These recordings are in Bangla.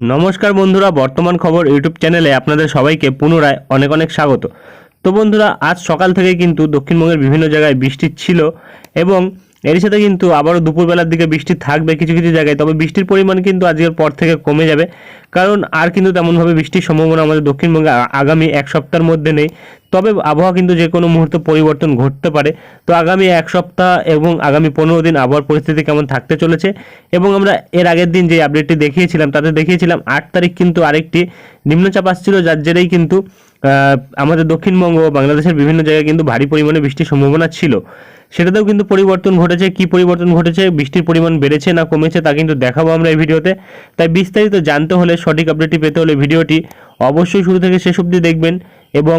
নমস্কার বন্ধুরা, বর্তমান খবর ইউটিউব চ্যানেলে আপনাদের সবাইকে পুনরায় অনেক অনেক স্বাগত। তো বন্ধুরা, আজ সকাল থেকে কিন্তু দক্ষিণবঙ্গের বিভিন্ন জায়গায় বৃষ্টি ছিল এবং এর সাথে কিন্তু আবারও দুপুরবেলার দিকে বৃষ্টি থাকবে কিছু কিছু জায়গায়। তবে বৃষ্টির পরিমাণ কিন্তু আজকের পর থেকে কমে যাবে। কারণ আর কিন্তু তেমনভাবে বৃষ্টির সম্ভাবনা আমাদের দক্ষিণবঙ্গে আগামী এক সপ্তাহের মধ্যে নেই। তবে আবহাওয়া কিন্তু যে কোনো মুহূর্তে পরিবর্তন ঘটতে পারে। তো আগামী এক সপ্তাহ এবং আগামী পনেরো দিন আবহাওয়ার পরিস্থিতি কেমন থাকতে চলেছে? এবং আমরা এর আগের দিন যে আপডেটটি দেখিয়েছিলাম, তাতে দেখিয়েছিলাম আট তারিখ কিন্তু আরেকটি নিম্নচাপ আসছিল, যার জেরেই কিন্তু আমাদের দক্ষিণবঙ্গ বাংলাদেশের বিভিন্ন জায়গায় কিন্তু ভারী পরিমাণে বৃষ্টির সম্ভাবনা ছিল। সেটাতেও কিন্তু পরিবর্তন ঘটেছে। কি পরিবর্তন ঘটেছে? বৃষ্টির পরিমাণ বেড়েছে না কমেছে তা কিন্তু দেখাবো আমরা এই ভিডিওতে। তাই বিস্তারিত জানতে হলে সঠিক আপডেটটি পেতে হলে ভিডিওটি অবশ্যই শুরু থেকে শেষ অবধি দেখবেন এবং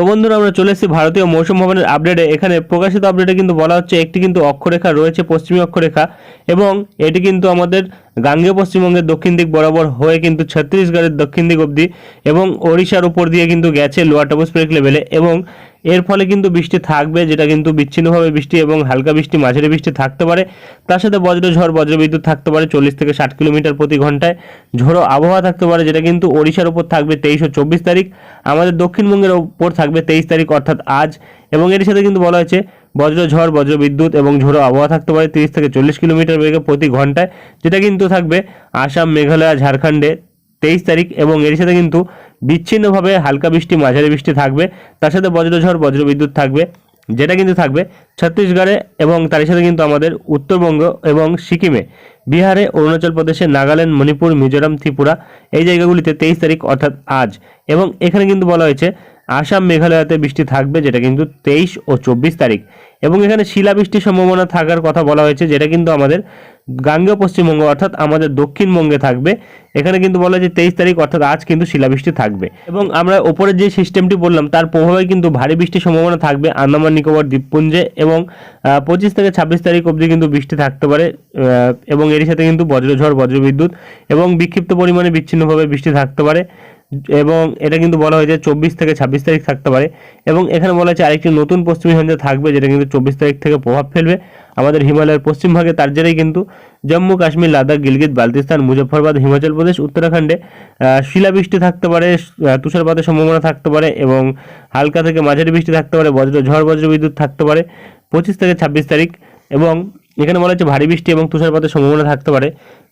তো বন্ধুরা, আমরা চলে এসেছি ভারতীয় মৌসুম ভবনের আপডেটে এখানে প্রকাশিত আপডেটে কিন্তু বলা হচ্ছে, একটি কিন্তু অক্ষরেখা রয়েছে, পশ্চিমী অক্ষরেখা, এবং এটি কিন্তু আমাদের গাঙ্গেয় পশ্চিমবঙ্গের দক্ষিণ দিক বরাবর হয়ে কিন্তু ছত্তিশগড়ের দক্ষিণ দিক অবধি, এবং ওড়িশার উপর দিয়ে কিন্তু গেছে লোয়ার টপোস্ফেরিক লেভেলে এবং এর ফলে কিন্তু বৃষ্টি থাকবে, যেটা কিন্তু বিচ্ছিন্নভাবে বৃষ্টি এবং হালকা বৃষ্টি মাঝারি বৃষ্টি থাকতে পারে। তার সাথে বজ্রঝড় বজ্রবিদ্যুৎ থাকতে পারে চল্লিশ থেকে ষাট কিলোমিটার প্রতি ঘন্টায়। ঝোড়ো আবহাওয়া থাকতে পারে, যেটা কিন্তু ওড়িশার উপর থাকবে তেইশ ও চব্বিশ তারিখ। আমাদের দক্ষিণবঙ্গের উপর থাকবে তেইশ তারিখ, অর্থাৎ আজ। এবং এর সাথে কিন্তু বলা হয়েছে বজ্রঝড় বজ্রবিদ্যুৎ এবং ঝোড়ো আবহাওয়া থাকতে পারে তিরিশ থেকে চল্লিশ কিলোমিটার বেগে প্রতি ঘন্টায়, যেটা কিন্তু থাকবে আসাম, মেঘালয়, ঝাড়খণ্ডে তেইশ তারিখ। এবং এর সাথে কিন্তু বিচ্ছিন্নভাবে হালকা বৃষ্টি, মাঝারি বৃষ্টি থাকবে। তার সাথে বজ্রঝড়, বজ্রবিদ্যুৎ থাকবে। যেটা কিন্তু থাকবে ছত্তিশগড়ে এবং তার সাথে কিন্তু আমাদের উত্তরবঙ্গ এবং সিকিমে। বিহারে, অরুণাচল প্রদেশে, নাগাল্যান্ড, মণিপুর, মিজোরাম, ত্রিপুরা এই জায়গাগুলিতে তেইশ তারিখ অর্থাৎ আজ। এবং এখানে কিন্তু বলা হয়েছে, আসাম, মেঘালয়তে বৃষ্টি থাকবে, যেটা কিন্তু তেইশ ও চব্বিশ তারিখ। এবং এখানে শিলাবৃষ্টির সম্ভাবনা থাকার কথা বলা হয়েছে, যেটা কিন্তু আমাদের গাঙ্গেয় পশ্চিমবঙ্গ অর্থাৎ আমাদের দক্ষিণবঙ্গে থাকবে। এখানে কিন্তু বলা হয়েছে তেইশ তারিখ, অর্থাৎ আজ কিন্তু শিলাবৃষ্টি থাকবে। এবং আমরা ওপরের যে সিস্টেমটি বললাম, তার প্রভাবে কিন্তু ভারী বৃষ্টির সম্ভাবনা থাকবে আন্দামান, নিকোবর, দ্বীপপুঞ্জে এবং পঁচিশ থেকে ছাব্বিশ তারিখ অবধি কিন্তু বৃষ্টি থাকতে পারে এবং এর সাথে কিন্তু বজ্রঝড়, বজ্রবিদ্যুৎ এবং বিক্ষিপ্ত পরিমাণে বিচ্ছিন্নভাবে বৃষ্টি থাকতে পারে। এবং এটা কিন্তু বলা হয়েছে চব্বিশ থেকে ছাব্বিশ তারিখ থাকতে পারে। এবং এখানে বলা হয়েছে আরেকটি নতুন পশ্চিমী ঝঞ্ঝা থাকবে, যেটা কিন্তু চব্বিশ তারিখ থেকে প্রভাব ফেলবে। আমাদের হিমালয়ের পশ্চিম ভাগে তার জেরেই কিন্তু জম্মু, কাশ্মীর, লাদাখ, গিলগিত বালতিস্তান মুজফ্ফরবাদ, হিমাচল প্রদেশ, উত্তরাখণ্ডে শিলাবৃষ্টি থাকতে পারে তুষারপাতের সম্ভাবনা থাকতে পারে এবং হালকা থেকে মাঝারি বৃষ্টি থাকতে পারে, বজ্র, ঝড় বজ্র বিদ্যুৎ থাকতে পারে। পঁচিশ থেকে ছাব্বিশ তারিখ এবং এখানে বলা হচ্ছে ভারী বৃষ্টি এবং তুষারপাতের সম্ভাবনা থাকতে পারে।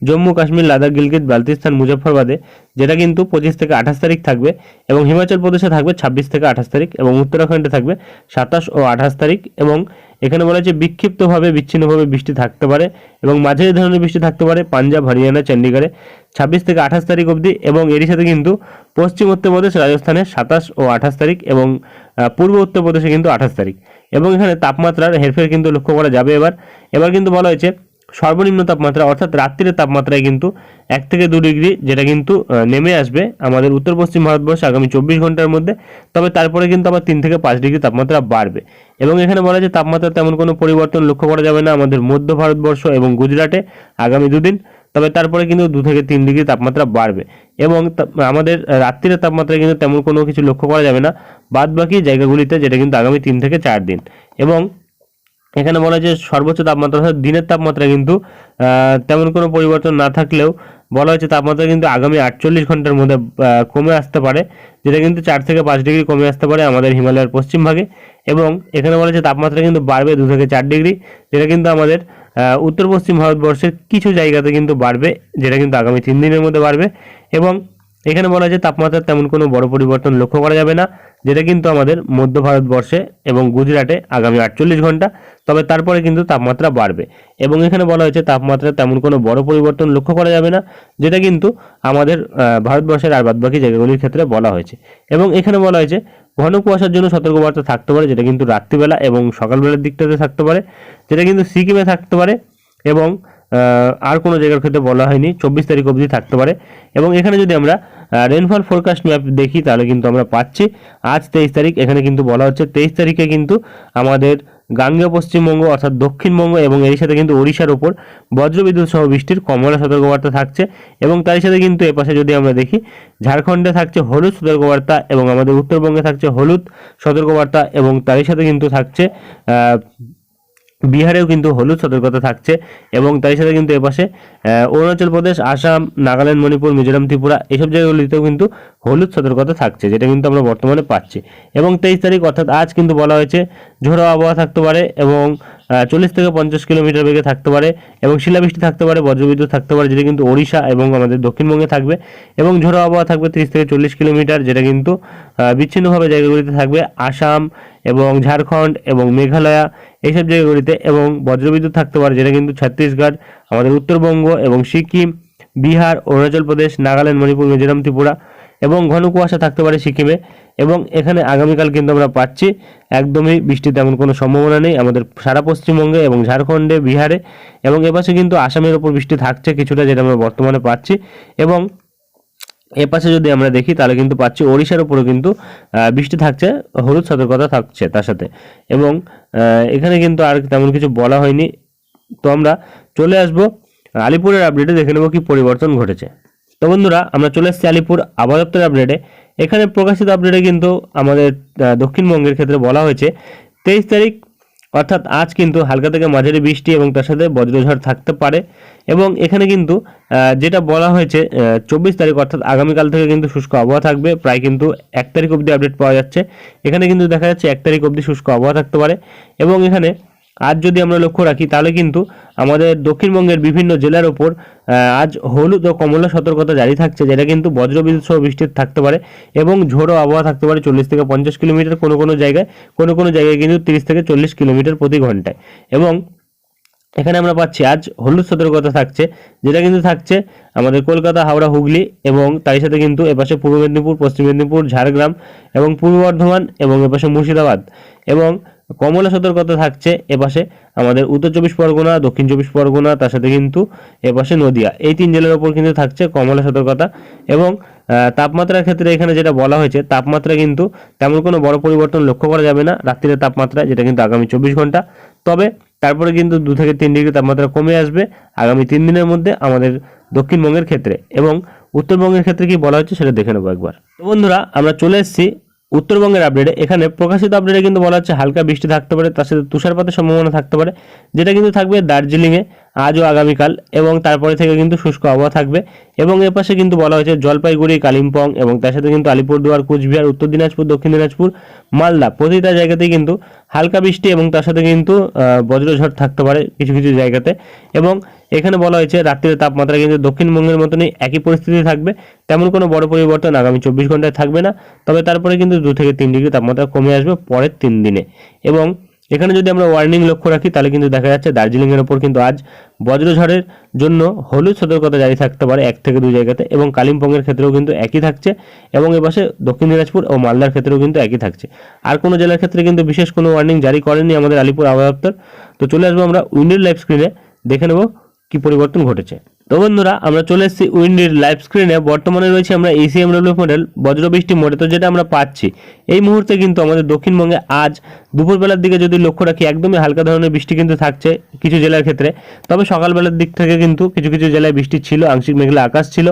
জম্মু, কাশ্মীর, লাদাখ, গিলগিত, বালতিস্তান, মুজফ্ফরবাদে, যেটা কিন্তু পঁচিশ থেকে আঠাশ তারিখ থাকবে এবং হিমাচল প্রদেশে থাকবে ছাব্বিশ থেকে আঠাশ তারিখ এবং উত্তরাখণ্ডে থাকবে সাতাশ ও আঠাশ তারিখ এবং এখানে বলা হচ্ছে বিক্ষিপ্তভাবে, বিচ্ছিন্নভাবে বৃষ্টি থাকতে পারে এবং মাঝারি ধরনের বৃষ্টি থাকতে পারে, পাঞ্জাব, হরিয়ানা চণ্ডীগড়ে ছাব্বিশ থেকে আঠাশ তারিখ অবধি এবং এরই সাথে কিন্তু পশ্চিম উত্তরপ্রদেশ, রাজস্থানে সাতাশ ও আঠাশ তারিখ এবং পূর্ব উত্তরপ্রদেশে কিন্তু আঠাশ তারিখ। এবং এখানে তাপমাত্রার হেরফের কিন্তু লক্ষ্য করা যাবে এবার। এবার কিন্তু বলা হয়েছে সর্বনিম্ন তাপমাত্রা, অর্থাৎ রাত্রির তাপমাত্রায় কিন্তু এক থেকে দু ডিগ্রি যেটা কিন্তু নেমে আসবে আমাদের উত্তর পশ্চিম ভারতবর্ষে আগামী চব্বিশ ঘণ্টার মধ্যে। তবে তারপরে কিন্তু আবার তিন থেকে পাঁচ ডিগ্রি তাপমাত্রা বাড়বে। এবং এখানে বলা যায় তাপমাত্রা তেমন কোনো পরিবর্তন লক্ষ্য করা যাবে না আমাদের মধ্য ভারতবর্ষ এবং গুজরাটে আগামী দুদিন। তবে তারপরে কিন্তু দু থেকে তিন ডিগ্রি তাপমাত্রা বাড়বে। এবং আমাদের রাত্রির তাপমাত্রায় কিন্তু তেমন কোনো কিছু লক্ষ্য করা যাবে না। বাদ বাকি জায়গাগুলিতে যেটা কিন্তু আগামী তিন থেকে চার দিন। এবং এখানে বলা যে সর্বোচ্চ তাপমাত্রা দিনের তাপমাত্রা কিন্তু তেমন কোনো পরিবর্তন না থাকলেও বলা হয়েছে তাপমাত্রা কিন্তু আগামী আটচল্লিশ ঘণ্টার মধ্যে কমে আসতে পারে। যেটা কিন্তু চার থেকে পাঁচ ডিগ্রি কমে আসতে পারে আমাদের হিমালয়ের পশ্চিম ভাগে। এবং এখানে বলা হয়েছে তাপমাত্রা কিন্তু বাড়বে দু থেকে চার ডিগ্রি, যেটা কিন্তু আমাদের উত্তর পশ্চিম ভারতবর্ষের কিছু জায়গাতে কিন্তু বাড়বে, যেটা কিন্তু আগামী তিন দিনের মধ্যে বাড়বে। এবং এখানে বলা যায় তাপমাত্রার তেমন কোনো বড় পরিবর্তন লক্ষ্য করা যাবে না, যেটা কিন্তু আমাদের মধ্য ভারতবর্ষে এবং গুজরাটে আগামী আটচল্লিশ ঘণ্টা, তবে তারপরে কিন্তু তাপমাত্রা বাড়বে। এবং এখানে বলা হয়েছে তাপমাত্রা তেমন কোনো বড় পরিবর্তন লক্ষ্য করা যাবে না, যেটা কিন্তু আমাদের ভারতবর্ষের আর বাদবাকি জায়গাগুলির ক্ষেত্রে বলা হয়েছে। এবং এখানে বলা হয়েছে ঘন কুয়াশার জন্য সতর্কবার্তা থাকতে পারে, যেটা কিন্তু রাত্রিবেলা এবং সকালবেলার দিকটাতে থাকতে পারে, যেটা কিন্তু সিকিমে থাকতে পারে এবং আর কোনো জায়গার ক্ষেত্রে বলা হয়নি, চব্বিশ তারিখ অবধি থাকতে পারে। এবং এখানে যদি আমরা রেনফল ফোরকাস্ট ম্যাপ দেখি, তাহলে কিন্তু আমরা পাচ্ছি, আজ তেইশ তারিখ, এখানে কিন্তু বলা হচ্ছে তেইশ তারিখে কিন্তু আমাদের গাঙ্গেয় পশ্চিমবঙ্গ অর্থাৎ দক্ষিণবঙ্গ এবং এর সাথে কিন্তু ওড়িশার ওপর বজ্রবিদ্যুৎ সহ বৃষ্টির কমলা সতর্কবার্তা থাকছে এবং তার সাথে কিন্তু এপাশে যদি আমরা দেখি, ঝাড়খণ্ডে থাকছে হলুদ সতর্কবার্তা এবং আমাদের উত্তরবঙ্গে থাকছে হলুদ সতর্কবার্তা এবং তারই সাথে কিন্তু থাকছে বিহারেও কিন্তু হলুদ সতর্কতা থাকছে এবং তাই সাথে কিন্তু এপাশে অরুণাচল প্রদেশ, আসাম, নাগাল্যান্ড, মণিপুর, মিজোরাম, ত্রিপুরা এসব জায়গাগুলিতেও কিন্তু হলুদ সতর্কতা থাকছে, যেটা কিন্তু আমরা বর্তমানে পাচ্ছি। এবং তেইশ তারিখ অর্থাৎ আজ কিন্তু বলা হয়েছে ঝোড়ো আবহাওয়া থাকতে পারে এবং চল্লিশ থেকে পঞ্চাশ কিলোমিটার বেগে থাকতে পারে এবং শিলাবৃষ্টি থাকতে পারে, বজ্রবিদ্যুৎ থাকতে পারে, যেটা কিন্তু ওড়িশা এবং আমাদের দক্ষিণবঙ্গে থাকবে এবং ঝোড়ো আবহাওয়া থাকবে তিরিশ থেকে চল্লিশ কিলোমিটার, যেটা কিন্তু বিচ্ছিন্নভাবে জায়গাগুলিতে থাকবে। আসাম এবং ঝাড়খণ্ড এবং মেঘালয়া, এইসব জায়গাগুলিতে এবং বজ্রবিদ্যুৎ থাকতে পারে, যেটা কিন্তু ছত্তিশগড়, আমাদের উত্তরবঙ্গ এবং সিকিম, বিহার, অরুণাচল প্রদেশ, নাগাল্যান্ড, মণিপুর, মিজোরাম, ত্রিপুরা। এবং ঘন কুয়াশা থাকতে পারে সিকিমে। এবং এখানে আগামীকাল কিন্তু আমরা পাচ্ছি, একদমই বৃষ্টির তেমন কোনো সম্ভাবনা নেই আমাদের সারা পশ্চিমবঙ্গে এবং ঝাড়খণ্ডে, বিহারে এবং এপাশে কিন্তু আসামের ওপর বৃষ্টি থাকছে কিছুটা যেটা আমরা বর্তমানে পাচ্ছি। এবং এপাশে যদি আমরা দেখি তাহলে কিন্তু পাচ্ছি ওড়িশার উপরেও কিন্তু বৃষ্টি থাকছে, হলুদ সতর্কতা থাকছে তার সাথে। এবং এখানে কিন্তু আর তেমন কিছু বলা হয়নি। তো আমরা চলে আসব, আলিপুরের আপডেটে দেখে নেব কি পরিবর্তন ঘটেছে। তো বন্ধুরা, আমরা চলে এসেছি আলিপুর আবহাওয়া দপ্তরের আপডেটে এখানে প্রকাশিত আপডেটে কিন্তু আমাদের দক্ষিণবঙ্গের ক্ষেত্রে বলা হয়েছে, তেইশ তারিখ, অর্থাৎ আজ কিন্তু হালকা থেকে মাঝারি বৃষ্টি এবং তার সাথে বজ্রঝড় থাকতে পারে। এবং এখানে কিন্তু যেটা বলা হয়েছে চব্বিশ তারিখ, অর্থাৎ আগামীকাল থেকে কিন্তু শুষ্ক আবহাওয়া থাকবে, প্রায় কিন্তু এক তারিখ অবধি আপডেট পাওয়া যাচ্ছে। এখানে কিন্তু দেখা যাচ্ছে, এক তারিখ অবধি শুষ্ক আবহাওয়া থাকতে পারে। এবং এখানে আজ যদি আমরা লক্ষ্য রাখি, তাহলে কিন্তু আমাদের দক্ষিণবঙ্গের বিভিন্ন জেলার ওপর আজ হলুদ ও কমলা সতর্কতা জারি থাকছে, যেটা কিন্তু বজ্রবিদ্যুৎ সহ বৃষ্টি থাকতে পারে এবং ঝোড়ো আবহাওয়া থাকতে পারে চল্লিশ থেকে পঞ্চাশ কিলোমিটার কোনো কোনো জায়গায়, কোনো কোনো জায়গায় কিন্তু তিরিশ থেকে চল্লিশ কিলোমিটার প্রতি ঘন্টায়। এবং এখানে আমরা পাচ্ছি আজ হলুদ সতর্কতা থাকছে, যেটা কিন্তু থাকছে আমাদের কলকাতা, হাওড়া, হুগলি এবং তার সাথে কিন্তু এপাশে পূর্ব মেদিনীপুর, পশ্চিম মেদিনীপুর, ঝাড়গ্রাম এবং পূর্ব বর্ধমান এবং এপাশে মুর্শিদাবাদ। এবং কমলা সতর্কতা থাকছে এপাশে আমাদের উত্তর চব্বিশ পরগনা, দক্ষিণ চব্বিশ পরগনা, তার সাথে কিন্তু এপাশে নদিয়া। এই তিন জেলার ওপর কিন্তু থাকছে কমলা সতর্কতা এবং তাপমাত্রার ক্ষেত্রে এখানে যেটা বলা হয়েছে, তাপমাত্রা কিন্তু তেমন কোনো বড় পরিবর্তন লক্ষ্য করা যাবে না রাত্রির তাপমাত্রা, যেটা কিন্তু আগামী চব্বিশ ঘণ্টা। তবে তারপরে কিন্তু দু থেকে তিন ডিগ্রি তাপমাত্রা কমে আসবে আগামী তিন দিনের মধ্যে আমাদের দক্ষিণবঙ্গের ক্ষেত্রে এবং উত্তরবঙ্গের ক্ষেত্রে কি বলা হচ্ছে সেটা দেখে নেব একবার। বন্ধুরা, আমরা চলে এসেছি উত্তরবঙ্গের আপডেটে এখানে প্রকাশিত আপডেটে কিন্তু বলা হচ্ছে হালকা বৃষ্টি থাকতে পারে, তার সাথে তুষারপাতের সম্ভাবনা থাকতে পারে, যেটা কিন্তু থাকবে দার্জিলিংয়ে আজ ও আগামীকাল এবং তারপরে থেকে কিন্তু শুষ্ক আবহাওয়া থাকবে এবং এর পাশে কিন্তু বলা হয়েছে জলপাইগুড়ি, কালিম্পং এবং তার সাথে কিন্তু আলিপুরদুয়ার, কুচবিহার, উত্তর দিনাজপুর, দক্ষিণ দিনাজপুর, মালদা প্রতিটা জায়গাতেই কিন্তু হালকা বৃষ্টি এবং তার সাথে কিন্তু বজ্রঝড় থাকতে পারে কিছু কিছু জায়গাতে এবং এখানে বলা হয়েছে রাত্রির তাপমাত্রা কিন্তু দক্ষিণবঙ্গের মতনই একই পরিস্থিতি থাকবে, তেমন কোনো বড় পরিবর্তন আগামী চব্বিশ ঘন্টায় থাকবে না। তবে তারপরে কিন্তু দু থেকে তিন ডিগ্রি তাপমাত্রা কমে আসবে পরের তিন দিনে। এবং এখানে যদি আমরা ওয়ার্নিং লক্ষ্য রাখি, তাহলে কিন্তু দেখা যাচ্ছে দার্জিলিংয়ের ওপর কিন্তু আজ বজ্রঝড়ের জন্য হলুদ সতর্কতা জারি থাকতে পারে এক থেকে দুই জায়গাতে এবং কালিম্পংয়ের ক্ষেত্রেও কিন্তু একই থাকছে এবং এপাশে দক্ষিণ দিনাজপুর ও মালদার ক্ষেত্রেও কিন্তু একই থাকছে। আর কোনো জেলার ক্ষেত্রে কিন্তু বিশেষ কোনো ওয়ার্নিং জারি করেনি আমাদের আলিপুর আবহাওয়া দপ্তর। তো চলে আসব আমরা উইন্ডের লাইভ স্ক্রিনে দেখে নেব কি পরিবর্তন ঘটেছে? তো বন্ধুরা, আমরা চলে এসেছি উইন্ডির লাইভ স্ক্রিনে বর্তমানে রয়েছে আমরা এসিএমডব্লিউ মডেল বজ্রবৃষ্টি মোডে। তো যেটা আমরা পাচ্ছি, এই মুহূর্তে কিন্তু আমাদের দক্ষিণবঙ্গে আজ দুপুরবেলার দিকে যদি লক্ষ্য রাখি, একদমই হালকা ধরনের বৃষ্টি কিন্তু থাকছে কিছু জেলার ক্ষেত্রে। তবে সকালবেলার দিক থেকে কিন্তু কিছু কিছু জেলায় বৃষ্টি ছিল, আংশিক মেঘলা আকাশ ছিল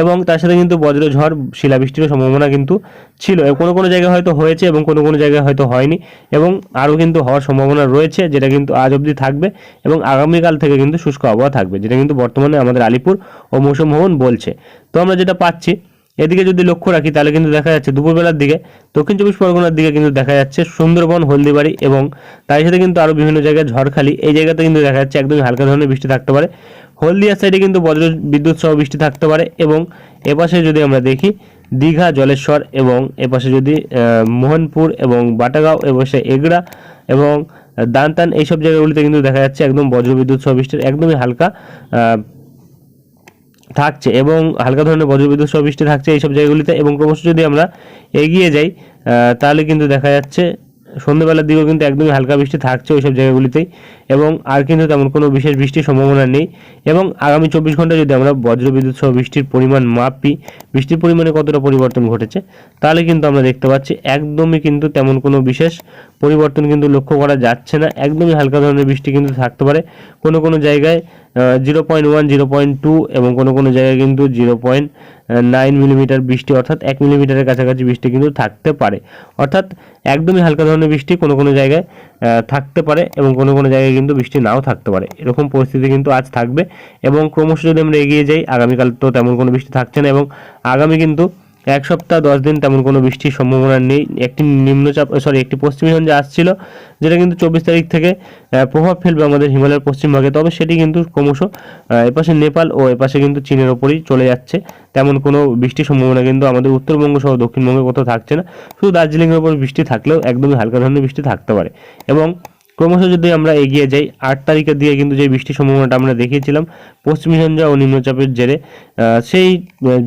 এবং তার সাথে কিন্তু বজ্র ঝড় শিলাবৃষ্টির সম্ভাবনা কিন্তু ছিল কোনো কোনো জায়গায় হয়তো হয়েছে এবং কোনো কোনো জায়গায় হয়তো হয়নি এবং আরও কিন্তু হওয়ার সম্ভাবনা রয়েছে যেটা কিন্তু আজ অবধি থাকবে এবং আগামীকাল থেকে কিন্তু শুষ্ক আবহাওয়া থাকবে, যেটা কিন্তু বর্তমানে আমাদের আলিপুর ও মৌসুম ভবন বলছে। তো আমরা যেটা পাচ্ছি, এদিকে যদি লক্ষ্য রাখি তাহলে কিন্তু দেখা যাচ্ছে দুপুরবেলার দিকে, দক্ষিণ চব্বিশ পরগনার দিকে কিন্তু দেখা যাচ্ছে সুন্দরবন, হলদিবাড়ি এবং তার সাথে কিন্তু আরও বিভিন্ন জায়গায় ঝড়খালি, এই জায়গাতে কিন্তু দেখা যাচ্ছে একদমই হালকা ধরনের বৃষ্টি থাকতে পারে। হলদিয়া সাইডে কিন্তু বজ্র, বিদ্যুৎ সহ বৃষ্টি থাকতে পারে এবং এপাশে যদি আমরা দেখি দীঘা, জলেশ্বর এবং এপাশে যদি মোহনপুর এবং বাটাগাঁও, এপাশে এগড়া এবং দানতান, এইসব জায়গাগুলিতে কিন্তু দেখা যাচ্ছে একদম বজ্রবিদ্যুৎ সহ বৃষ্টির একদমই হালকা থাকছে এবং হালকা ধরনের বজ্রবিদ্যুৎ সহ বৃষ্টি থাকছে এইসব জায়গাগুলিতে এবং ক্রমশ যদি আমরা এগিয়ে যাই তাহলে কিন্তু দেখা যাচ্ছে সন্ধ্যেবেলার দিকেও কিন্তু একদমই হালকা বৃষ্টি থাকছে ওইসব জায়গাগুলিতেই। এবং আর কিন্তু তেমন কোনো বিশেষ বৃষ্টির সম্ভাবনা নেই এবং আগামী চব্বিশ ঘণ্টা যদি আমরা বজ্রবিদ্যুৎ সহ বৃষ্টির পরিমাণ মাপি, বৃষ্টির পরিমাণে কতটা পরিবর্তন ঘটেছে, তাহলে কিন্তু আমরা দেখতে পাচ্ছি একদমই কিন্তু তেমন কোনো বিশেষ পরিবর্তন কিন্তু লক্ষ্য করা যাচ্ছে না। একদমই হালকা ধরনের বৃষ্টি কিন্তু থাকতে পারে। কোনো কোনো জায়গায় zero point one, zero point two এবং কোনো কোনো জায়গায় কিন্তু জিরো পয়েন্ট নাইন মিলিমিটার বৃষ্টি অর্থাৎ এক মিলিমিটারের কাছাকাছি বৃষ্টি কিন্তু থাকতে পারে। অর্থাৎ একদমই হালকা ধরনের বৃষ্টি কোনো কোনো জায়গায় থাকতে পারে এবং কোনো কোনো জায়গায় কিন্তু বৃষ্টি নাও থাকতে পারে। এরকম পরিস্থিতি কিন্তু আজ থাকবে এবং ক্রমশ যদি আমরা এগিয়ে যাই, আগামীকাল তো তেমন কোনো বৃষ্টি থাকছে না এবং আগামী কিন্তু এক সপ্তাহ, দশ দিন তেমন কোনো বৃষ্টির সম্ভাবনা নেই। একটি নিম্নচাপ সরি একটি পশ্চিমী ঝঞ্ঝা আসছিল, যেটা কিন্তু চব্বিশ তারিখ থেকে প্রভাব ফেলবে আমাদের হিমালয়ের পশ্চিমভাগে তবে সেটি কিন্তু ক্রমশ এপাশে নেপাল ও এপাশে কিন্তু চীনের ওপরেই চলে যাচ্ছে। তেমন কোনো বৃষ্টির সম্ভাবনা কিন্তু আমাদের উত্তরবঙ্গ সহ দক্ষিণবঙ্গে কোথাও থাকছে না। শুধু দার্জিলিংয়ের ওপর বৃষ্টি থাকলেও একদমই হালকা ধরনের বৃষ্টি থাকতে পারে। এবং ক্রমশ যদি আমরা এগিয়ে যাই, আট তারিখের দিকে কিন্তু যে বৃষ্টির সম্ভাবনাটা আমরা দেখিয়েছিলাম, পশ্চিমী ঝঞ্ঝা ও নিম্নচাপের জেরে সেই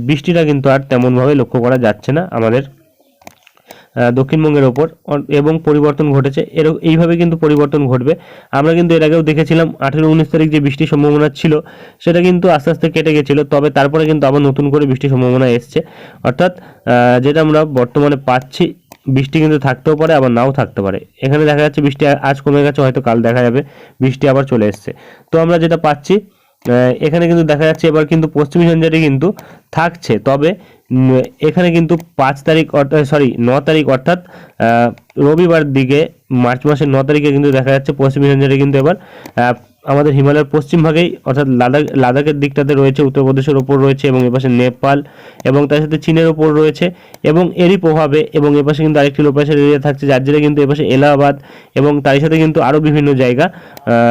বৃষ্টিটা কিন্তু আর তেমনভাবে লক্ষ্য করা যাচ্ছে না আমাদের দক্ষিণবঙ্গের ওপর এবং পরিবর্তন ঘটেছে। এর, এইভাবে কিন্তু পরিবর্তন ঘটবে। আমরা কিন্তু এর আগেও দেখেছিলাম, আঠেরো উনিশ তারিখ যে বৃষ্টির সম্ভাবনা ছিল, সেটা কিন্তু আস্তে আস্তে কেটে গেছিল, তবে তারপরে কিন্তু আবার নতুন করে বৃষ্টির সম্ভাবনা এসছে। অর্থাৎ যেটা আমরা বর্তমানে পাচ্ছি বৃষ্টি কিন্তু থাকতেও পারে, আবার নাও থাকতে পারে। এখানে দেখা যাচ্ছে বৃষ্টি আজ কমে গেছে, হয়তো কাল দেখা যাবে, বৃষ্টি আবার চলে এসছে। তো আমরা যেটা পাচ্ছি এখানে কিন্তু দেখা যাচ্ছে এবার কিন্তু পশ্চিমী ঝঞ্ঝাটি কিন্তু থাকছে। তবে এখানে কিন্তু পাঁচ তারিখ অর্থাৎ সরি ন তারিখ অর্থাৎ রবিবার দিকে, মার্চ মাসের ন তারিখে কিন্তু দেখা যাচ্ছে পশ্চিমী ঝঞ্ঝাটি কিন্তু এবার আমাদের হিমালয়ের পশ্চিম ভাগেই, অর্থাৎ লাদাখ, লাদাখের দিকটাতে রয়েছে, উত্তরপ্রদেশের ওপর রয়েছে এবং এপাশে নেপাল এবং তার সাথে চীনের ওপর রয়েছে এবং এরই প্রভাবে এবং এপাশে কিন্তু আরেকটি লো প্রেশার এরিয়া থাকছে, যার জেরে কিন্তু এপাশে এলাহাবাদ এবং তার সাথে কিন্তু আরও বিভিন্ন জায়গা।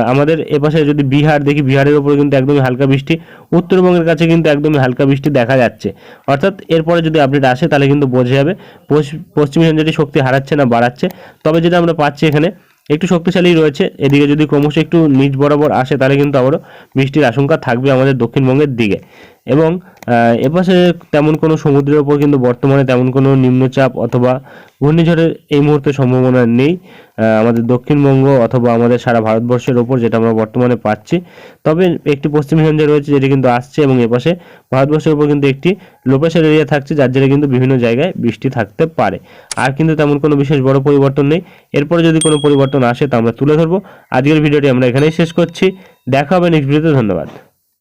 আমাদের এপাশে যদি বিহার দেখি, বিহারের ওপরে কিন্তু একদমই হালকা বৃষ্টি, উত্তরবঙ্গের কাছে কিন্তু একদমই হালকা বৃষ্টি দেখা যাচ্ছে। অর্থাৎ এরপরে যদি আপডেট আসে, তাহলে কিন্তু বোঝা যাবে পশ্চ- পশ্চিমী শক্তি হারাচ্ছে না, বাড়াচ্ছে। তবে যেটা আমরা পাচ্ছি এখানে একটু শক্তিশালী রয়েছে। এদিকে যদি ক্রমশ একটু নিচ বরাবর আসে, তাহলে কিন্তু আবারও বৃষ্টির আশঙ্কা থাকবে আমাদের দক্ষিণবঙ্গের দিকে। এবং এপাশে তেমন কোনো সমুদ্রের ওপর কিন্তু বর্তমানে তেমন কোনো নিম্নচাপ অথবা ঘূর্ণিঝড়ের এই মুহূর্তে সম্ভাবনা নেই। আমাদের দক্ষিণবঙ্গ অথবা আমাদের সারা ভারতবর্ষের ওপর যেটা আমরা বর্তমানে পাচ্ছি। তবে একটি পশ্চিমী ঝঞ্ঝা রয়েছে যেটি কিন্তু আসছে এবং এপাশে ভারতবর্ষের উপর কিন্তু একটি লো প্রেশার এরিয়া থাকছে যার জেরে কিন্তু বিভিন্ন জায়গায় বৃষ্টি থাকতে পারে। আর কিন্তু তেমন কোনো বিশেষ বড় পরিবর্তন নেই। এরপরে যদি কোনো পরিবর্তন আসে তা আমরা তুলে ধরবো। আজকের ভিডিওটি আমরা এখানেই শেষ করছি। দেখা হবে নেক্সট ভিডিওতে ধন্যবাদ।